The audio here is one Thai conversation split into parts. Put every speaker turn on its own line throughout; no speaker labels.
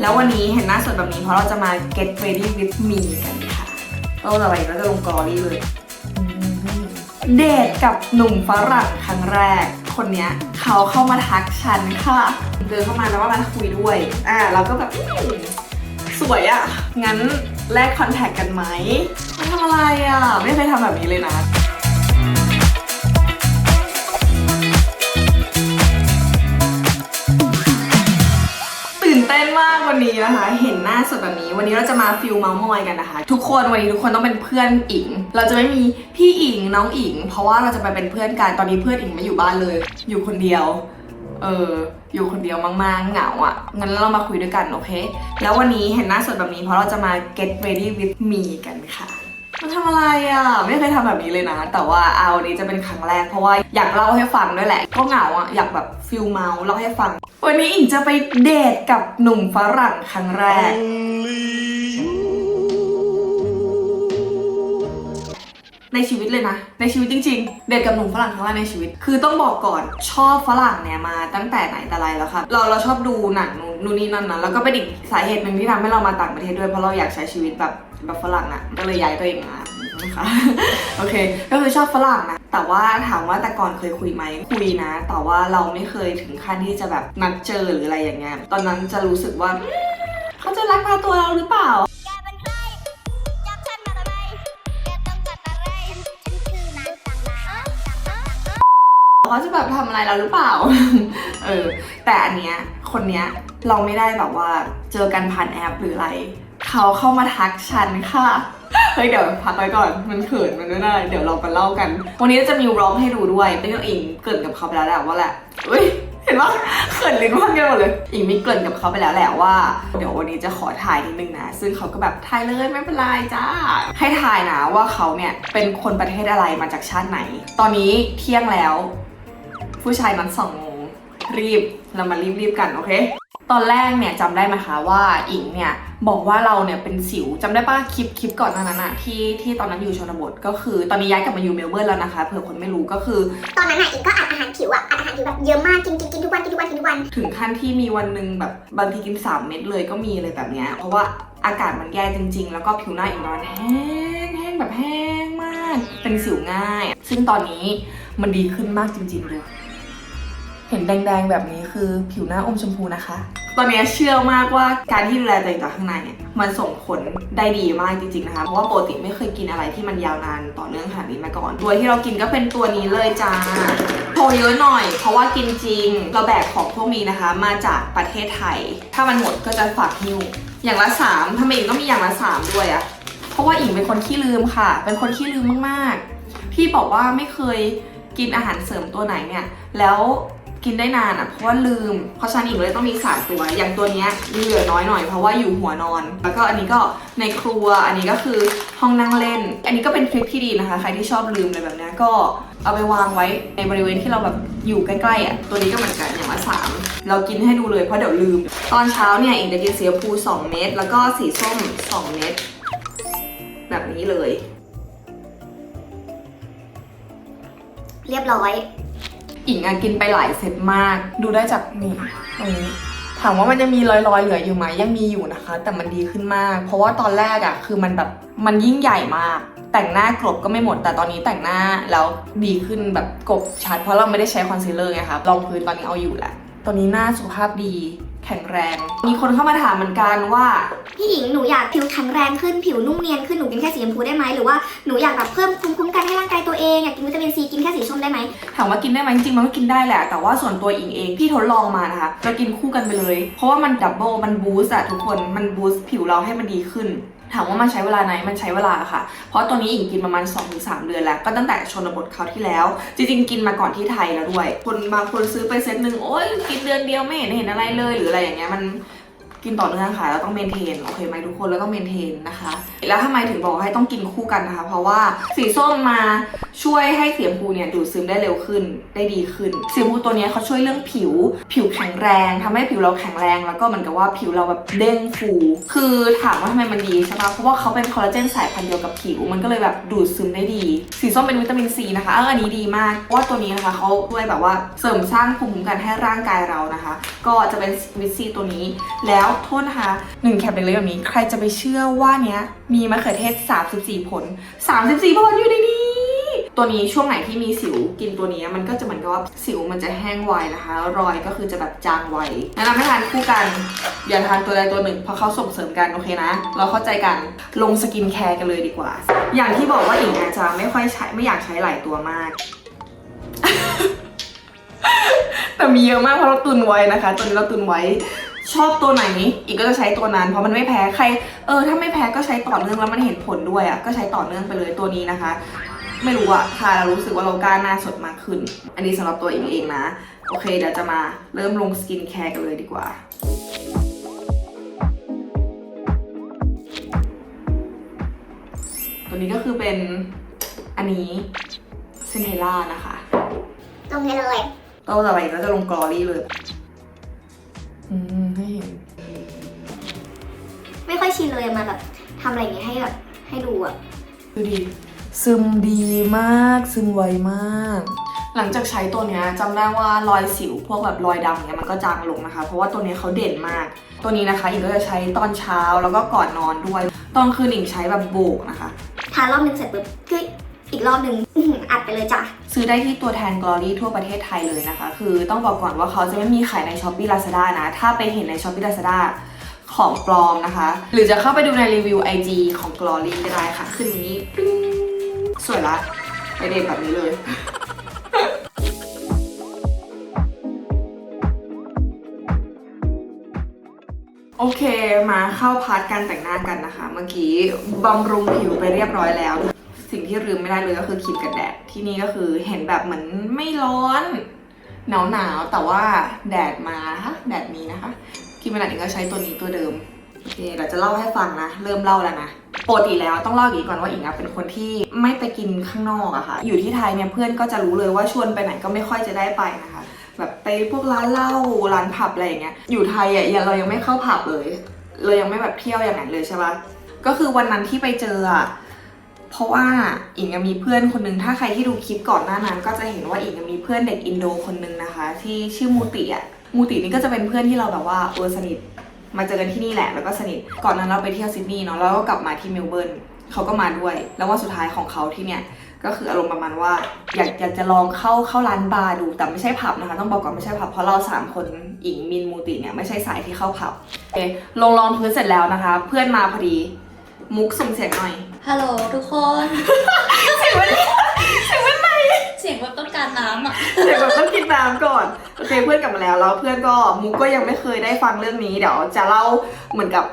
แล้ววันนี้เห็นหน้าสดแบบนี้เพราะเราจะมา get ready with me กันค่ะเราจะไปก็จะลงกอรี่เลย เดทกับหนุ่มฝรั่งครั้งแรก คนเนี้ยเขาเข้ามาทักฉันค่ะ เดินเข้ามาแล้วว่ามาคุยด้วย อ่าเราก็แบบสวยอะ่ะ งั้นแลกคอนแทคกันไหมมาทำอะไรอะ่ะ ไม่เคยทำแบบนี้เลยนะ สดแบบนี้ วันนี้เราจะมาฟิลเมาส์มอยกันนะคะ ทุกคนวันนี้ทุกคนต้องเป็นเพื่อนอิง เราจะไม่มีพี่อิงน้องอิง เพราะว่าเราจะไปเป็นเพื่อนกันตอนนี้เพื่อนอิงไม่อยู่บ้านเลย อยู่คนเดียว เอออยู่คนเดียวมากๆเหงาอะ่ะงั้นเรามาคุยด้วยกันโอเค แล้ววันนี้เห็นหน้าสดแบบนี้เพราะเราจะมา get ready with me กันค่ะ มาทำอะไรอะ ไม่เคยทำแบบนี้เลยนะ แต่ว่าเอาวันนี้จะเป็นครั้งแรกเพราะว่าอยากเล่าให้ฟังด้วยแหละ ก็เหงาอะอยากแบบฟิลเมาเล่าให้ฟัง วันนี้อิงจะไปเดทกับหนุ่มฝรั่งครั้งแรก ในชีวิตเลยนะ ในชีวิตจริง ๆ เดทกับหนุ่มฝรั่งครั้งแรกในชีวิต คือต้องบอกก่อนชอบฝรั่งเนี่ยมาตั้งแต่ไหนแต่ไรแล้วค่ะ เราเราชอบดูหนังนู่นนี่นั่นนะแล้วก็เป็นอีกสาเหตุหนึ่งที่ทำให้เรามาต่างประเทศด้วยเพราะเราอยากใช้ชีวิตแบบ แบบฝรั่งอะ่ะก็เลยย้ายตัวเองมานะคะโอเค ก็คือชอบฝรั่งนะ แต่ว่าถามว่าแต่ก่อนเคยคุยไหมคุยนะ แต่ว่าเราไม่เคยถึงขั้นที่จะแบบนัดเจอหรืออะไรอย่างเงี้ย ตอนนั้นจะรู้สึกว่าเขาจะรักพาตัวเราหรือเปล่า
เป็นใครจับฉันมาทำไมแกต้องการอะไรฉันคือนางต่างดาว
เขาจะแบบทำอะไรเราหรือเปล่า เออ แต่อันเนี้ย คนเนี้ยเราไม่ได้แบบว่าเจอกันผ่านแอปหรืออะไร เขาเข้ามาทักฉันค่ะเฮ้ยเดี๋ยวพักไว้ก่อนมันเขินมันไม่ได้เดี๋ยวเราไปเล่ากัน วันนี้จะมีร้องให้ดูด้วยเป็นเรื่องอิงเกินกับเขาไปแล้วแหละว่าแหละเฮ้ยเห็นปะเขินลิ้นพันกันหมดเลยอิงมีเกินกับเขาไปแล้วแหละว่า เดี๋ยววันนี้จะขอถ่ายนิดนึงนะ ซึ่งเขาก็แบบถ่ายเลยไม่เป็นไรจ้า ให้ถ่ายนะว่าเขาเนี่ยเป็นคนประเทศอะไรมาจากชาติไหน ตอนนี้เที่ยงแล้ว ผู้ชายนั้นสองโมงรีบเรามารีบๆกันโอเค ตอนแรกเนี่ยจำได้ไหมคะว่าอิงเนี่ยบอกว่าเราเนี่ยเป็นสิวจำได้ปะคลิปคลิปก่อนหน้านั้นอะที่ที่ตอนนั้นอยู่ชนบทก็คือตอนนี้ย้ายกลับมาอยู่เมลเบิร์นแล้วนะคะเผื่อคนไม่รู้ก็คือ
ตอนนั้นน่ะอิงก็อัดอาหารผิวอะอัดอาหารผิวแบบเยอะมากกินกินกินทุกวันกินทุกวันกินทุกวัน
ถึงขั้นที่มีวันหนึ่งแบบบางทีกิน 3 เม็ดเลยก็มีเลยแบบเนี้ยเพราะว่าอากาศมันแย่จริง ๆ แล้วก็ผิวหน้าอีกนอนแห้งแห้งแบบแห้งมาก เป็นสิวง่าย ซึ่งตอนนี้มันดีขึ้นมากจริงๆเลย เห็นแดงๆ แบบนี้คือผิวหน้าอมชมพูนะคะ ตอนนี้เชื่อมากว่าการที่ดูแลตัวเองจากข้างในเนี่ยมันส่งผลได้ดีมากจริงๆนะคะ เพราะว่าปกติไม่เคยกินอะไรที่มันยาวนานต่อเนื่องขนาดนี้มาก่อน ตัวที่เรากินก็เป็นตัวนี้เลยจ้าโทรเยอะหน่อย เพราะว่ากินจริงเราแบกของพวกนี้นะคะ มาจากประเทศไทย ถ้ามันหมดก็จะฝากหิ้วอย่างละสามทำไมอิงต้องมีอย่างละสามด้วยอะเพราะว่าอิงเป็นคนขี้ลืมค่ะ เป็นคนขี้ลืมมากๆที่บอกว่าไม่เคยกินอาหารเสริมตัวไหนเนี่ย แล้ว กินได้นานอะเพราะว่าลืม เพราะฉะนันอิงเลยต้องมี3ตัว อย่างตัวเนี้ยเหลือน้อยหน่อยเพราะว่าอยู่หัวนอน แล้วก็อันนี้ก็ในครัว อันนี้ก็คือห้องนั่งเล่น อันนี้ก็เป็นทริคที่ดีนะคะใครที่ชอบลืมอะไรแบบนี้ก็เอาไปวางไว้ในบริเวณที่เราแบบอยู่ใกล้ๆอะตัวนี้ก็เหมือนกันอย่างละสามเรากินให้ดูเลยเพราะเดี๋ยวลืม ตอนเช้าเนี่ยอิงจะกินสีชมพู2 เม็ดแล้วก็สีส้ม 2 เม็ดแบบนี้เลย
เรียบร้อย
อิงอะกินไปหลายเซตมาก ดูได้จากนี่ตรงนี้ถามว่ามันยังมีรอยๆเหลืออยู่ไหมยังมีอยู่นะคะ แต่มันดีขึ้นมาก เพราะว่าตอนแรกอะคือมันแบบมันยิ่งใหญ่มาก แต่งหน้ากลบก็ไม่หมด แต่ตอนนี้แต่งหน้าแล้วดีขึ้นแบบกบชัด เพราะเราไม่ได้ใช้คอนซีลเลอร์ไงคะรองพื้นตอนนี้เอาอยู่แหละตอนนี้หน้าสุขภาพดี แข็งแรง มีคนเข้ามาถามเหมือนกันว่า
พี่หญิงหนูอยากผิวแข็งแรงขึ้นผิวนุ่มเนียนขึ้นหนูกินแค่สีชมพูได้ไหมหรือว่าหนูอยากแบบเพิ่มภูมิคุ้มกันให้ร่างกายตัวเองอยากกินวิตามินซีกินแค่สีส้มได้ไหม
ถามว่ากินได้ไหมจริงๆมันก็กินได้แหละ แต่ว่าส่วนตัวอิงเองพี่ทดลองมานะคะเรากินคู่กันไปเลย เพราะว่ามันดับเบิลมันบูสต์อะทุกคนมันบูสต์ผิวเราให้มันดีขึ้น ถามว่ามันใช้เวลาไหนมันใช้เวลาค่ะ เพราะตัวนี้อิงกินประมาณ 2-3 เดือนแล้ว ก็ตั้งแต่ชนบทเขาที่แล้ว จริงๆ กินมาก่อนที่ไทยแล้วด้วย คนบางคนซื้อไปเซตหนึ่งโอ้ยกินเดือนเดียวไม่เห็นเห็นอะไรเลยหรืออะไรอย่างเงี้ยมัน กินต่อเนื่องค่ะเราต้องเมนเทนโอเคไหมทุกคนเราต้องเมนเทนนะคะ แล้วทำไมถึงบอกให้ต้องกินคู่กันนะคะ เพราะว่าสีส้มมาช่วยให้สีชมพูเนี่ยดูดซึมได้เร็วขึ้นได้ดีขึ้นสีชมพูตัวนี้เขาช่วยเรื่องผิว ผิวแข็งแรงทำให้ผิวเราแข็งแรง แล้วก็เหมือนกับว่าผิวเราแบบเด้งฟู คือถามว่าทำไมมันดีใช่ปะเพราะว่าเขาเป็นคอลลาเจนสายพันธุ์เดียวกับผิว มันก็เลยแบบดูดซึมได้ดี สีส้มเป็นวิตามินซีนะคะเอออันนี้ดีมากเพราะว่าตัวนี้นะคะเขาช่วยแบบว่าเสริมสร้างภูมิคุ้มกันให้ร่างกายเรานะคะ ก็จะเป็นวิตซีตัวนี้แล้วโทษนะคะหนึ่งแคปเล็กๆแบบนี้ ใครจะไปเชื่อว่าเนี้ยมีมะเขือเทศ 34 ผล 34 ผลอยู่ในนี้ ตัวนี้ช่วงไหนที่มีสิวกินตัวนี้มันก็จะเหมือนกับว่าสิวมันจะแห้งไวนะคะ รอยก็คือจะแบบจางไวแนะนำให้ทานคู่กัน อย่าทานตัวใดตัวหนึ่งเพราะเขาส่งเสริมกันโอเคนะ เราเข้าใจกันลงสกินแคร์กันเลยดีกว่า อย่างที่บอกว่าอิงอาจจะไม่ค่อยใช้ไม่อยากใช้หลายตัวมากแต่มีเยอะมากเพราะเราตุนไว้นะคะตัวนี้เราตุนไว้ ชอบตัวไหนอีกก็จะใช้ตัวนั้น เพราะมันไม่แพ้ใคร เออ ถ้าไม่แพ้ก็ใช้ต่อเนื่องแล้วมันเห็นผลด้วยอะ่ะก็ใช้ต่อเนื่องไปเลยตัวนี้นะคะ ไม่รู้อะทาแล้วรู้สึกว่าเรากล้าหน้าสดมากขึ้น อันนี้สำหรับตัวเองเองนะ โอเคเดี๋ยวจะมาเริ่มลงสกินแคร์กันเลยดีกว่าตัวนี้ก็คือเป็นอันนี้เซนเทล่านะคะ
ตรงนี้เลย
ต่อไปก็จะลงกรอรี่เลย
ชินเลยมาแบบทำอะไรอย่างเงี้ยให้แบบให้ดูอะ
ดูดิซึมดีมาก ซึมไวมาก หลังจากใช้ตัวเนี้ยจำได้ว่ารอยสิวพวกแบบรอยดำเนี้ยมันก็จางลงนะคะ เพราะว่าตัวเนี้ยเขาเด่นมาก ตัวนี้นะคะอิงก็จะใช้ตอนเช้าแล้วก็ก่อนนอนด้วย ตอนคืนอิงใช้แบบโบกนะคะ
ทานรอบนึงเสร็จปุ๊บก็อีกรอบนึงอื้อหืออัดไปเลยจ้ะ
ซื้อได้ที่ตัวแทน Glory ทั่วประเทศไทยเลยนะคะ คือต้องบอกก่อนว่าเขาจะไม่มีขายใน Shopee Lazada นะ ถ้าไปเห็นใน Shopee Lazada ของปลอมนะคะ หรือจะเข้าไปดูในรีวิว IG ของ Glory ก็ได้ค่ะ ขึ้นนี้ปิ๊งสวยละไปเด่นแบบนี้เลยโอเคมาเข้าพาร์ทการแต่งหน้ากันนะคะ เมื่อกี้บำรุงผิวไปเรียบร้อยแล้ว สิ่งที่ลืมไม่ได้เลยก็คือครีมกันแดด ที่นี่ก็คือเห็นแบบเหมือนไม่ร้อน หนาวหนาวแต่ว่าแดดมานะคะแดดมีนะคะ ครีมกันแดดเองก็ใช้ตัวนี้ตัวเดิมโอเคเดี๋ยวจะเล่าให้ฟังนะ เริ่มเล่าแล้วนะปกติแล้วต้องเล่าอย่างนี้ก่อนว่าอิงอะเป็นคนที่ไม่ไปกินข้างนอกอะค่ะ อยู่ที่ไทยเนี่ยเพื่อนก็จะรู้เลยว่าชวนไปไหนก็ไม่ค่อยจะได้ไปนะคะแบบไปพวกร้านเหล้าร้านผับอะไรอย่างเงี้ยอยู่ไทยอะยังเรายังไม่เข้าผับเลยเรายังไม่แบบเที่ยวอย่างนั้นเลยใช่ปะก็คือวันนั้นที่ไปเจออะเพราะว่าอิงมีเพื่อนคนนึงถ้าใครที่ดูคลิปก่อนหน้านั้น ก็จะเห็นว่าอิงมีเพื่อนเด็กอินโดคนนึงนะคะ ที่ชื่อมูติอะ มูตินี่ก็จะเป็นเพื่อนที่เราแบบว่าเออสนิทมาเจอกันที่นี่แหละแล้วก็สนิทก่อนนั้นเราไปเที่ยวซิดนีย์เนาะแล้วก็กลับมาที่เมลเบิร์นเขาก็มาด้วย แล้ววันสุดท้ายของเขาที่เนี่ยก็คืออารมณ์ประมาณว่าอยากอยากจะลองเข้าเข้าร้านบาร์ดูแต่ไม่ใช่ผับนะคะ ต้องบอกก่อนไม่ใช่ผับเพราะเราสามคนอิงมินมูติเนี่ยไม่ใช่สายที่เข้าผับโอเคลงรองพื้นเสร็จแล้วนะคะ เพื่อนมาพอดี มุกส่งเสียงหน่อย
ฮัลโหลทุกคน
เสียงมันเสียงมันไหน
เสียงแบบต้องการน้ำอะ
เสียงแบบต้องกินน้ำก่อนโอเคเพื่อนกลับมาแล้วแล้วเพื่อนก็มุกก็ยังไม่เคยได้ฟังเรื่องนี้เดี๋ยวจะเล่าเหมือนกับ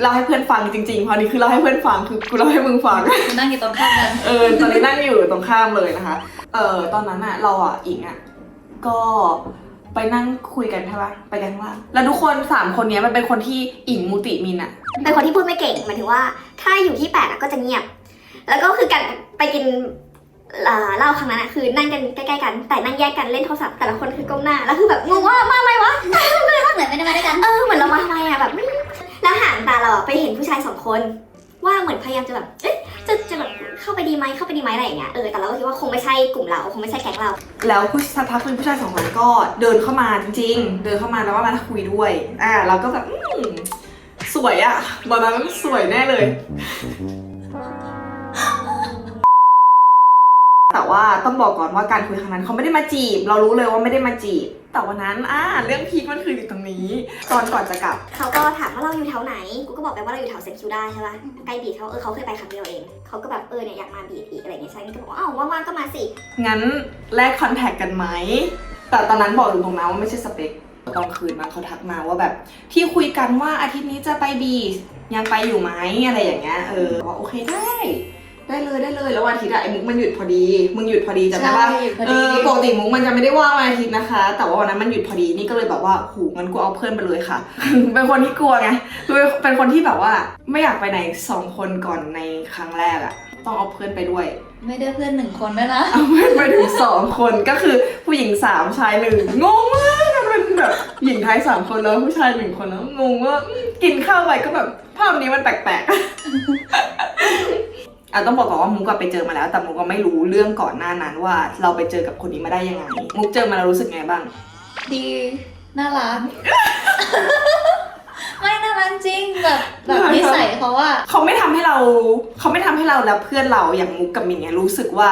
เล่าให้เพื่อนฟังจริงๆเพราะนี่คือเล่าให้เพื่อนฟังคือกูเล่าให้มึงฟัง
นั่งอยู่ตรงข้ามกัน
เออตอนนี้นั่งอยู่ตรงข้ามเลยนะคะ เออตอนนั้นอะเราอะอิงอะก็ไปนั่งคุยกันใช่ปะไปกันข้างล่างแล้วทุกคนสามคนเนี้ยมันเป็นคนที่อิงมูติมินอะ
เป็นคนที่พูดไม่เก่งหมายถึงว่า ถ้าอยู่ที่แปลกอะก็จะเงียบ แล้วก็คือกันไปกิน เอ่อเหล้าครั้งนั้นอะคือนั่งกันใกล้ๆกัน แต่นั่งแยกกันเล่นโทรศัพท์แต่ละคนคือก้มหน้าแล้วคือแบบงงว่ามาทำไมวะ
เหมือนไม่ได้มาด้วยกัน
เออเหมือนเรามาทำไมอะแบบอืมแล้วห่างตาเราอะไปเห็นผู้ชายสองคน ว่าเหมือนพยายามจะแบบเอ๊ะจะจะแบบเข้าไปดีไหมเข้าไปดีไหมอะไรอย่างเงี้ยเออแต่เราก็คิดว่าคงไม่ใช่กลุ่มเราคงไม่ใช่แก๊งเรา
แล้วผู้สักพักเป็นผู้ชายสองคนก็เดินเข้ามาจริงๆเดินเข้ามาแล้วก็มาคุยด้วยอ่าเราก็แบบอืมสวยอะตอนนั้นสวยแน่เลย แต่ว่าต้องบอกก่อนว่าการคุยครั้งนั้นเขาไม่ได้มาจีบ เรารู้เลยว่าไม่ได้มาจีบ แต่วันนั้นอ่าเรื่องพีคมันคืออยู่ตรงนี้ ตอนก่อนจะกลับ
เขาก็ถามว่าเราอยู่แถวไหน กูก็บอกไปว่าเราอยู่แถวเซนต์คิวได้ใช่ป่ะ ใกล้บีชเขาเออเขาเคยไปครั้งเดียวเอง เขาก็แบบเออเนี่ยอยากมาบีชอีกอะไรอย่างเงี้ยฉันก็บอกว่าอ้าวว่างๆก็มาสิ
งั้นแลกคอนแทคกันไหม แต่ตอนนั้นบอกตรงๆนะว่าไม่ใช่สเปคตอนคืนมาเขาทักมาว่าแบบ ที่คุยกันว่าอาทิตย์นี้จะไปบีชยังไปอยู่ไหมอะไรอย่างเงี้ย เออว่าโอเคได้ ได้เลยได้เลยแล้ววันอาทิตย์อะไอ้มุกมันหยุดพอดี มึงหยุดพอดีจำได้ปะ
พอ
เอ
ดี
อปกติมุกมันจะไม่ได้ว่างวันอาทิตย์นะคะ แต่ว่าวันนั้นมันหยุดพอดีนี่ก็เลยแบบว่าหูงั้นกูเอาเพื่อนไปเลยค่ะ เป็นคนที่กลัวไงคือเป็นคนที่แบบว่าไม่อยากไปไหนสองคนก่อนในครั้งแรกอะต้องเอาเพื่อนไปด้วย
ไม่ได้เพื่อนหนึ่งคนด้วยนะ
เอาเพื่อนไปถึงสองคนก็คือผู้หญิงสามชายหนึ่งงงมากมันเป็นแบบหญิงไทยสามคนแล้วผู้ชายหนึ่งคนแล้วงงว่าอืมกินข้าวไปก็แบบภาพนี้มันแปลกๆ อะต้องบอกก่อนว่ามุกอะไปเจอมาแล้ว แต่มุกก็ไม่รู้เรื่องก่อนหน้านั้นว่า เราไปเจอกับคนนี้มาได้ยังไง มุกเจอมาแล้วรู้สึกไงบ้าง
ดีน่ารัก ไม่น่ารักจริงแบบแบบนิสัยเขาว่า
เขาไม่ทำให้เรา เขาไม่ทำให้เราและเพื่อนเราอย่างมุกกับมินเนี่ยรู้สึกว่า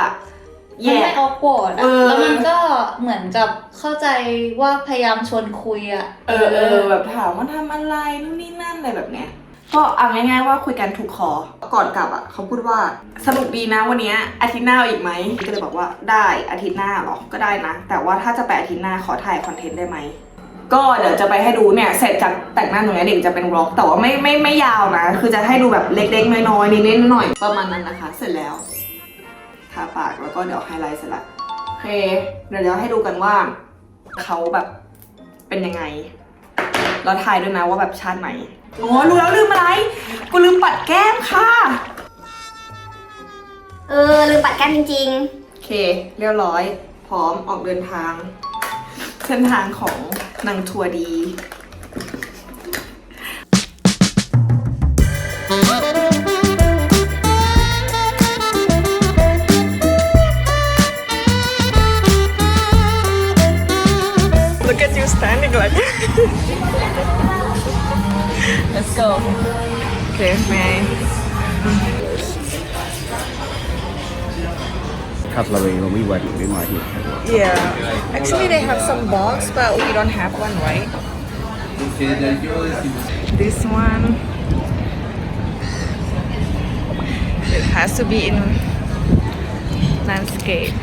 มัน
แย่
ไม่ออกโกรธ
เอ
อะ
อ
แล้วมันก็เหมือนกับเข้าใจว่าพยายามชวนคุยอะ
เออเออแบบถามว่าทำอะไรนู่นนี่นั่นอะไรแบบเนี้ย ก็เอาง่ายๆว่าคุยกันถูกคอก่อนกลับอะเขาพูดว่าสนุกดีนะวันนี้อาทิตย์หน้าอีกไหมก็เลยบอกว่าได้อาทิตย์หน้าเหรอก็ได้นะ แต่ว่าถ้าจะไปอาทิตย์หน้าขอถ่ายคอนเทนต์ได้ไหมก็เดี๋ยวจะไปให้ดูเนี่ยเสร็จจากแต่งหน้าตรงเนี้ยเด็กจะเป็นร็อกแต่ว่าไม่ไม่ไม่ยาวนะ คือจะให้ดูแบบเล็กๆน้อยๆนิดๆหน่อยประมาณนั้นนะคะ เสร็จแล้วทาปากแล้วก็เดี๋ยวไฮไลท์เสร็จละโอเคเดี๋ยวจะให้ดูกันว่าเขาแบบเป็นยังไงเราทายด้วยนะว่าแบบชาติไหน อ๋อรู้แล้วลืมอะไร กูลืมปัดแก้มค่ะ
เออ ลืมปัดแก้มจริง
โอเค เรียบร้อย พร้อมออกเดินทาง เส้นทางของนางทัวร์ดี
ครับเราเองเราไม่วันไม่มาที่
Yeah, actually they have some box, but we don't have one, right? This one, it has to be in landscape.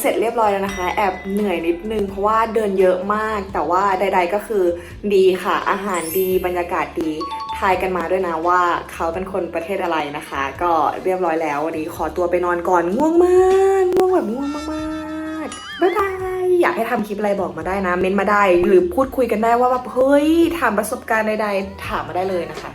เสร็จเรียบร้อยแล้วนะคะ แอบเหนื่อยนิดนึงเพราะว่าเดินเยอะมาก แต่ว่าใด ๆก็คือดีค่ะ อาหารดีบรรยากาศดีทายกันมาด้วยนะว่าเขาเป็นคนประเทศอะไรนะคะ ก็เรียบร้อยแล้ววันนี้ขอตัวไปนอนก่อนง่วงมากง่วงแบบง่วงมากๆบ๊ายบายอยากให้ทำคลิปอะไรบอกมาได้นะ เม้นต์มาได้ หรือพูดคุยกันได้ว่าแบบเฮ้ยถามประสบการณ์ใดๆ ถามมาได้เลยนะคะ